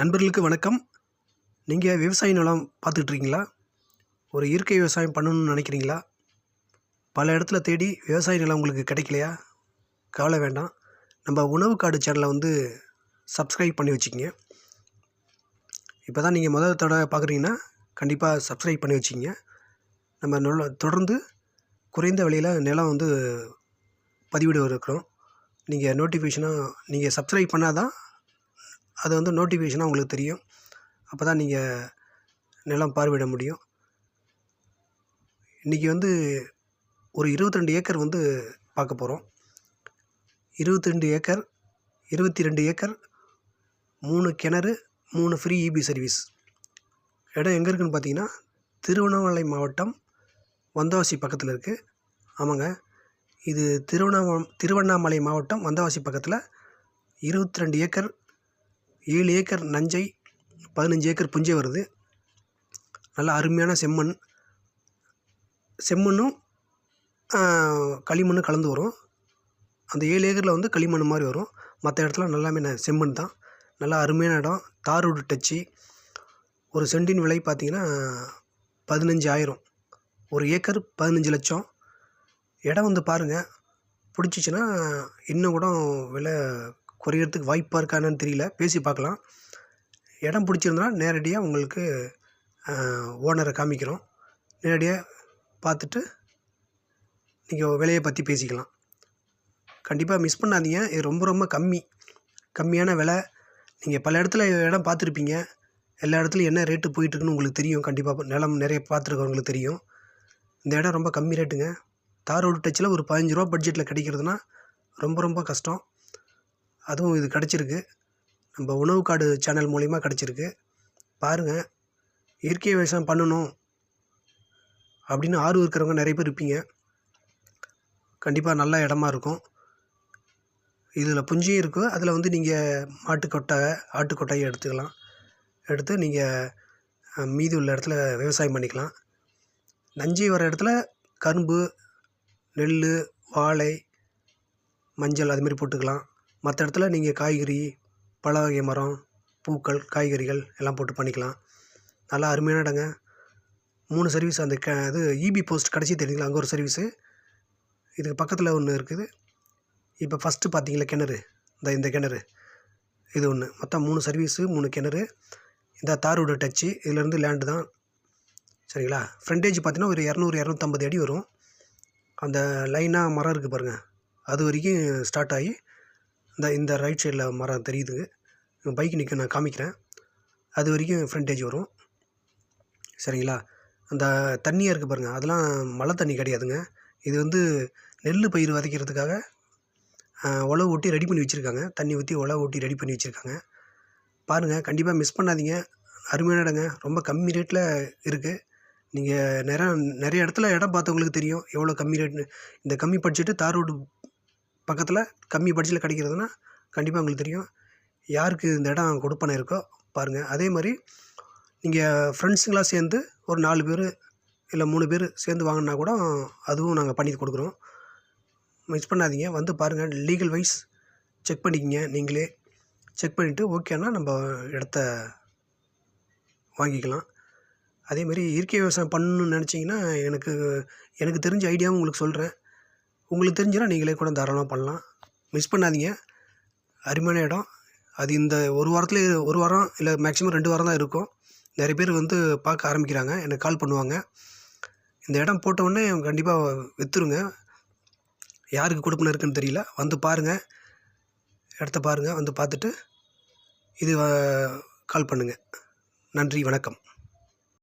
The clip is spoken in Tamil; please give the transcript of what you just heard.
நண்பர்களுக்கு வணக்கம். நீங்கள் விவசாய நிலம் பார்த்துட்ருக்கீங்களா ஒரு இயற்கை விவசாயம் பண்ணணும்னு நினைக்கிறீங்களா? பல இடத்துல தேடி விவசாய நிலம் உங்களுக்கு கிடைக்கலையா? கவலை வேண்டாம். நம்ம உணவு காடு சேனலை வந்து சப்ஸ்கிரைப் பண்ணி வச்சுக்கிங்க. இப்போ தான் நீங்கள் முதல் தடவை பார்க்குறீங்கன்னா கண்டிப்பாக சப்ஸ்கிரைப் பண்ணி வச்சுக்கிங்க. நம்ம நொல்ல தொடர்ந்து குறைந்த விலையில் நிலம் வந்து பதிவிட இருக்கிறோம் நீங்கள் நோட்டிஃபிகேஷனாக நீங்கள் சப்ஸ்கிரைப் பண்ணால் தான் அது வந்து நோட்டிஃபிகேஷனாக உங்களுக்கு தெரியும். அப்போ தான் நீங்கள் நிலம் பார்வையிட முடியும். இன்றைக்கி வந்து ஒரு இருபத்தி ரெண்டு ஏக்கர் வந்து பார்க்க போகிறோம் இருபத்தி ரெண்டு ஏக்கர் இருபத்தி ரெண்டு ஏக்கர் மூணு கிணறு மூணு ஃப்ரீ இபி சர்வீஸ் இடம் எங்கே இருக்குதுன்னு பார்த்தீங்கன்னா திருவண்ணாமலை மாவட்டம் வந்தவாசி பக்கத்தில் இருக்குது ஆமாங்க. இது திருவண்ணாம திருவண்ணாமலை மாவட்டம் வந்தவாசி பக்கத்தில் இருபத்தி ரெண்டு ஏக்கர் ஏழு ஏக்கர் நஞ்சை பதினஞ்சு ஏக்கர் புஞ்சை வருது. நல்ல அருமையான செம்மண். செம்மண்ணும் களிமண்ணும் கலந்து வரும். அந்த ஏழு ஏக்கரில் வந்து களிமண் மாதிரி வரும். மற்ற இடத்துல நல்லாமே செம்மண் தான். நல்லா அருமையான இடம். தார் ரோடு டச்சு. ஒரு சென்டின் விலை பார்த்தீங்கன்னா பதினஞ்சு ஆயிரம். ஒரு ஏக்கர் பதினஞ்சு லட்சம். இடம் வந்து பாருங்கள் பிடிச்சிச்சின்னா இன்னும் கூட விலை குறையிறதுக்கு வாய்ப்பாக இருக்கா என்னன்னு தெரியல. பேசி பார்க்கலாம். இடம் பிடிச்சிருந்தா நேரடியாக உங்களுக்கு ஓனரை காமிக்கிறோம். நேரடியாக பார்த்துட்டு நீங்கள் விலையை பற்றி பேசிக்கலாம். கண்டிப்பாக மிஸ் பண்ணாதீங்க. இது ரொம்ப ரொம்ப கம்மி. கம்மியான விலை. நீங்கள் பல இடத்துல இடம் பார்த்துருப்பீங்க. எல்லா இடத்துலையும் என்ன ரேட்டு போயிட்டுருக்குன்னு உங்களுக்கு தெரியும். கண்டிப்பாக நிலம் நிறைய பார்த்துருக்கவங்களுக்கு தெரியும். இந்த இடம் ரொம்ப கம்மி ரேட்டுங்க தார் ரோடு டச்சில் ஒரு பதினஞ்சு ரூபா பட்ஜெட்டில் கிடைக்கிறதுனா ரொம்ப ரொம்ப கஷ்டம். அதுவும் இது கிடச்சிருக்கு. நம்ம உணவு காடு சேனல் மூலிமா கிடச்சிருக்கு. பாருங்கள் இயற்கை விவசாயம் பண்ணணும் அப்படின்னு ஆர்வம் இருக்கிறவங்க நிறைய பேர் இருப்பீங்க. கண்டிப்பாக நல்ல இடமா இருக்கும். இதில் புஞ்சியும் இருக்கும் அதில் வந்து நீங்கள் மாட்டுக்கொட்டை ஆட்டுக்கொட்டையும் எடுத்துக்கலாம். எடுத்து நீங்கள் மீதி உள்ள இடத்துல விவசாயம் பண்ணிக்கலாம். நஞ்சி வர இடத்துல கரும்பு நெல் வாழை மஞ்சள் அதுமாரி போட்டுக்கலாம். மற்ற இடத்துல நீங்கள் காய்கறி பழ வகை மரம் பூக்கள் காய்கறிகள் எல்லாம் போட்டு பண்ணிக்கலாம். நல்லா அருமையான இடங்க. மூணு சர்வீஸ் அந்த க இது இபி போஸ்ட் கடைசி தெரியுங்களா? அங்கே ஒரு சர்வீஸு இதுக்கு பக்கத்தில் ஒன்று இருக்குது. இப்போ ஃபஸ்ட்டு பார்த்தீங்களா கிணறு? இந்த இந்த கிணறு. இது ஒன்று மொத்தம் மூணு சர்வீஸு மூணு கிணறு. இந்த தாரோட டச்சு இதுலேருந்து லேண்டு தான். சரிங்களா? ஃப்ரண்டேஜ் பார்த்தீங்கன்னா ஒரு இரநூறு இரநூத்தம்பது அடி வரும். அந்த லைனாக மரம் இருக்குது பாருங்கள் அது வரைக்கும் ஸ்டார்ட் ஆகி இந்த இந்த ரைட் சைடில் மரம் தெரியுதுங்க பைக் நிற்கும் நான் காமிக்கிறேன். அது வரைக்கும் ஃப்ரண்டேஜ் வரும். சரிங்களா? அந்த தண்ணியாக இருக்குது பாருங்கள் அதெல்லாம் மழை தண்ணி கிடையாதுங்க. இது வந்து நெல் பயிர் விதைக்கிறதுக்காக உழவு ஓட்டி ரெடி பண்ணி வச்சுருக்காங்க. தண்ணி ஊற்றி உழவு ஓட்டி ரெடி பண்ணி வச்சுருக்காங்க. பாருங்கள் கண்டிப்பாக மிஸ் பண்ணாதீங்க. அருமையான இடங்க. ரொம்ப கம்மி ரேட்டில் இருக்குது நீங்கள் நிறைய நிறைய இடத்துல இடம் பார்த்தவங்களுக்கு தெரியும். எவ்வளோ கம்மி ரேட்னு இந்த கம்மி பட்ஜெட்டு தார் ரோடு பக்கத்தில் கம்மி பட்ஜெட்டில் கிடைக்கிறதுனா கண்டிப்பாக உங்களுக்கு தெரியும். யாருக்கு இந்த இடம் கொடுப்பனை இருக்கோ பாருங்கள் அதே மாதிரி நீங்கள் ஃப்ரெண்ட்ஸுங்களாக சேர்ந்து ஒரு நாலு பேர் இல்லை மூணு பேர் சேர்ந்து வாங்கினா கூட அதுவும் நாங்கள் பண்ணி கொடுக்குறோம். மிஸ் பண்ணாதீங்க. வந்து பாருங்கள் லீகல் வைஸ் செக் பண்ணிக்கிங்க நீங்களே. செக் பண்ணிவிட்டு ஓகேனா நம்ம இடத்த வாங்கிக்கலாம். அதே மாதிரி இயற்கை விவசாயம் பண்ணணும்னு நினச்சிங்கன்னா எனக்கு எனக்கு தெரிஞ்ச ஐடியாவும் உங்களுக்கு சொல்கிறேன் உங்களுக்கு தெரிஞ்சுன்னா நீங்களே கூட தாராளமாக பண்ணலாம். மிஸ் பண்ணாதீங்க. அருமையான இடம். அது இந்த ஒரு வாரத்தில் ஒரு வாரம் இல்லை மேக்ஸிமம் ரெண்டு வாரம் தான் இருக்கும். நிறைய பேர் வந்து பார்க்க ஆரம்பிக்கிறாங்க. எனக்கு கால் பண்ணுவாங்க. இந்த இடம் போட்டவுடனே கண்டிப்பாக விற்றுருங்க யாருக்கு கொடுப்பன இருக்குன்னு தெரியல. வந்து பாருங்கள் இடத்த பாருங்கள் வந்து பார்த்துட்டு இது கால் பண்ணுங்கள் நன்றி. வணக்கம்.